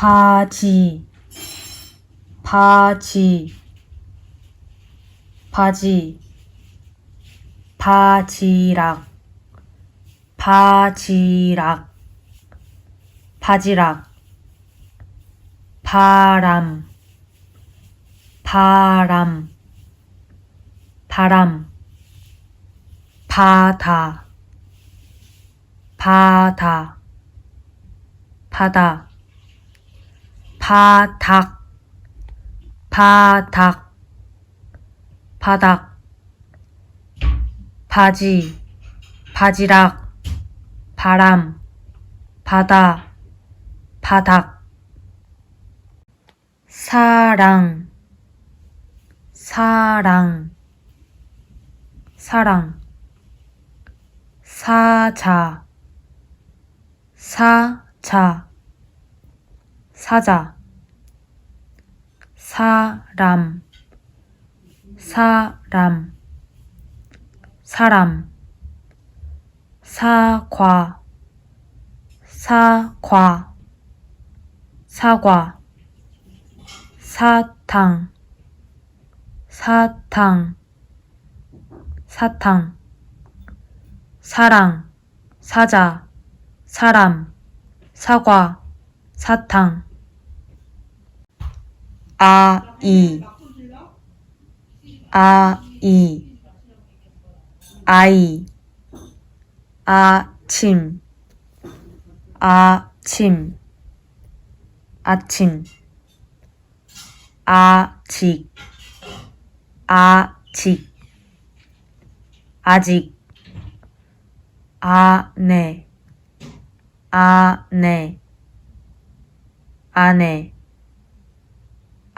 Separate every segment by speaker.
Speaker 1: 바지. 바지. 바지. 바지락. 바지락. 바지락. 바람. 바람. 바람. 바다. 바다. 바다 바닥 바닥 바닥 바지 바지락 바람 바다 바닥. 사랑 사랑 사랑. 사자 사자 사자 사람 사람 사람 사과 사과 사과 사탕 사탕 사탕 사랑 사자 사람 사과 사탕 아 이. 아 이. 아이. 아침. 아침. 아침. 아직. 아직. 아직. 아내. 아내. 아내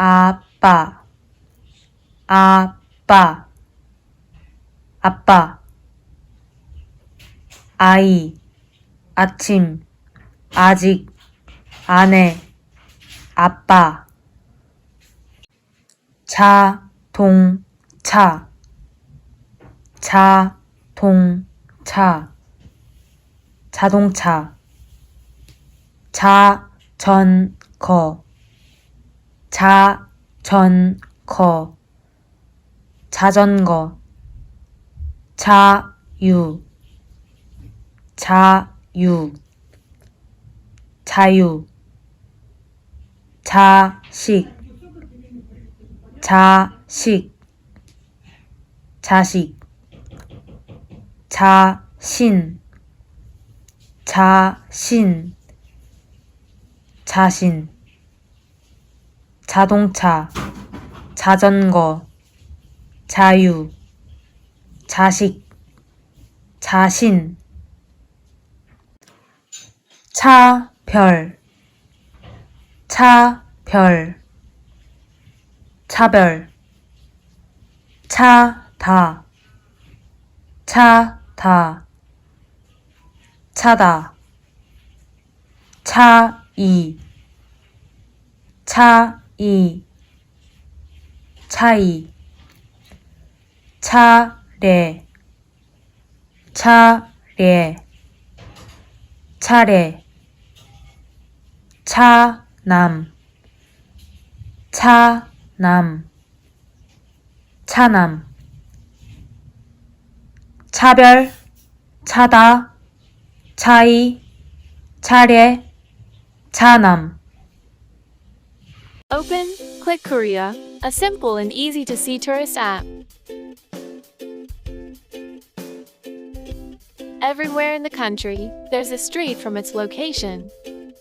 Speaker 1: 아빠. 아빠. 아빠. 아이. 아침. 아직. 아내. 아빠. 자동차. 자동차. 자동차. 자전거 자 전 거. 자전거. 자유. 자유. 자유. 자식. 자식. 자식. 자신. 자신. 자신 자동차 자전거 자유 자식 자신. 차별. 차별. 차별. 차다. 차다. 차다. 차이. 차 이 차이 차례 차례 차례 차남 차남 차남. 차별 차다 차이 차례 차남
Speaker 2: Open Click Korea, a simple and easy to see tourist app. Everywhere in the country, there's a street from its location.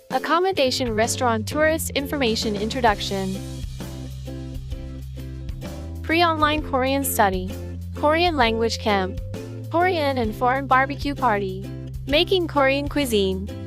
Speaker 2: Accommodation Restaurant Tourist Information Introduction. Pre-online Korean study. Korean language camp. Korean and foreign barbecue party. Making Korean cuisine.